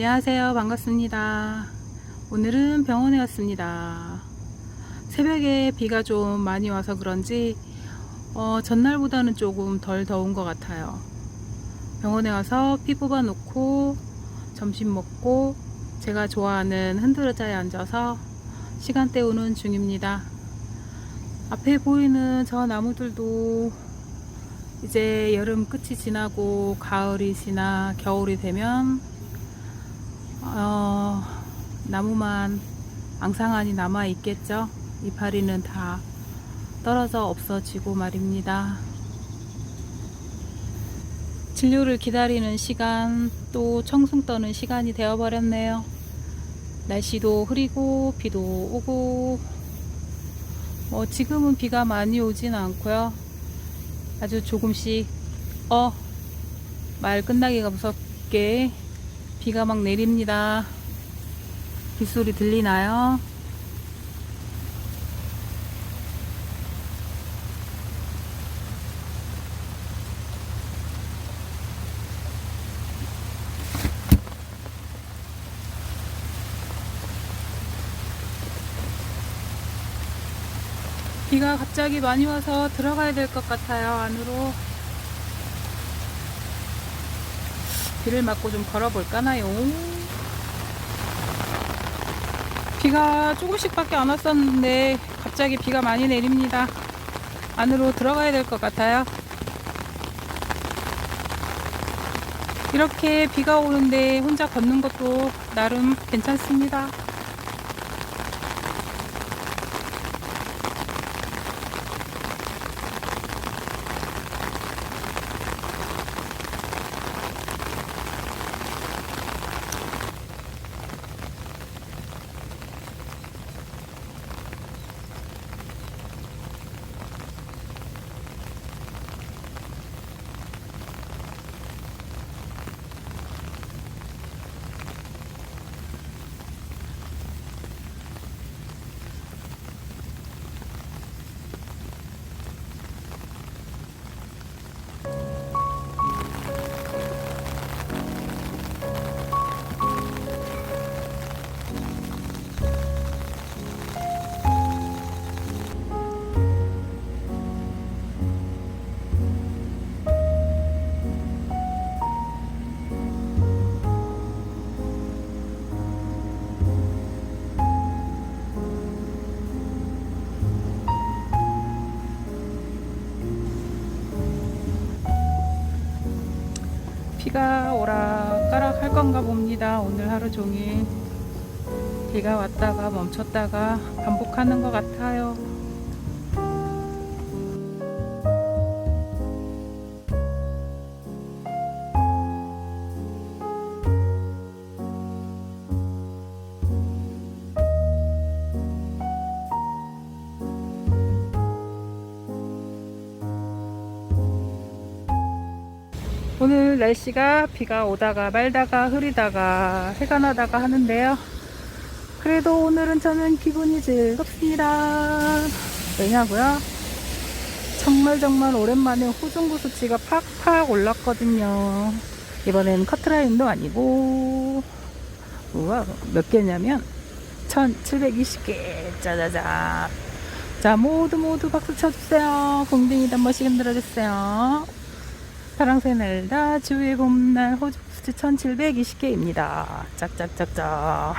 안녕하세요. 반갑습니다. 오늘은 병원에 왔습니다. 새벽에 비가 좀 많이 와서 그런지 어, 전날보다는 조금 덜 더운 것 같아요. 병원에 와서 피 뽑아 놓고 점심 먹고 제가 좋아하는 흔들의자에 앉아서 시간 때우는 중입니다. 앞에 보이는 저 나무들도 이제 여름 끝이 지나고 가을이 지나 겨울이 되면 어, 나무만 앙상하니 남아 있겠죠. 이파리는 다 떨어져 없어지고 말입니다. 진료를 기다리는 시간 또 청승 떠는 시간이 되어버렸네요. 날씨도 흐리고 비도 오고 뭐 지금은 비가 많이 오진 않고요. 아주 조금씩 어 말 끝나기가 무섭게 비가 막 내립니다. 빗소리 들리나요? 비가 갑자기 많이 와서 들어가야 될 것 같아요, 안으로. 비를 맞고 좀 걸어볼까나요? 비가 조금씩밖에 안 왔었는데 갑자기 비가 많이 내립니다. 안으로 들어가야 될 것 같아요. 이렇게 비가 오는데 혼자 걷는 것도 나름 괜찮습니다. 비가 오락가락 할 건가 봅니다. 오늘 하루 종일 비가 왔다가 멈췄다가 반복하는 것 같아요. 오늘 날씨가 비가 오다가 말다가 흐리다가 해가 나다가 하는데요. 그래도 오늘은 저는 기분이 즐겁습니다. 왜냐고요? 정말 정말 오랜만에 호중구 수치가 팍팍 올랐거든요. 이번엔 커트라인도 아니고 우와 몇 개냐면 1720개 짜자자 자 모두 모두 박수 쳐주세요. 공댕이도 한 번씩 흔들어주세요. 파랑새 날다 주의 봄날 호주 수치 1720개입니다. 짝짝짝짝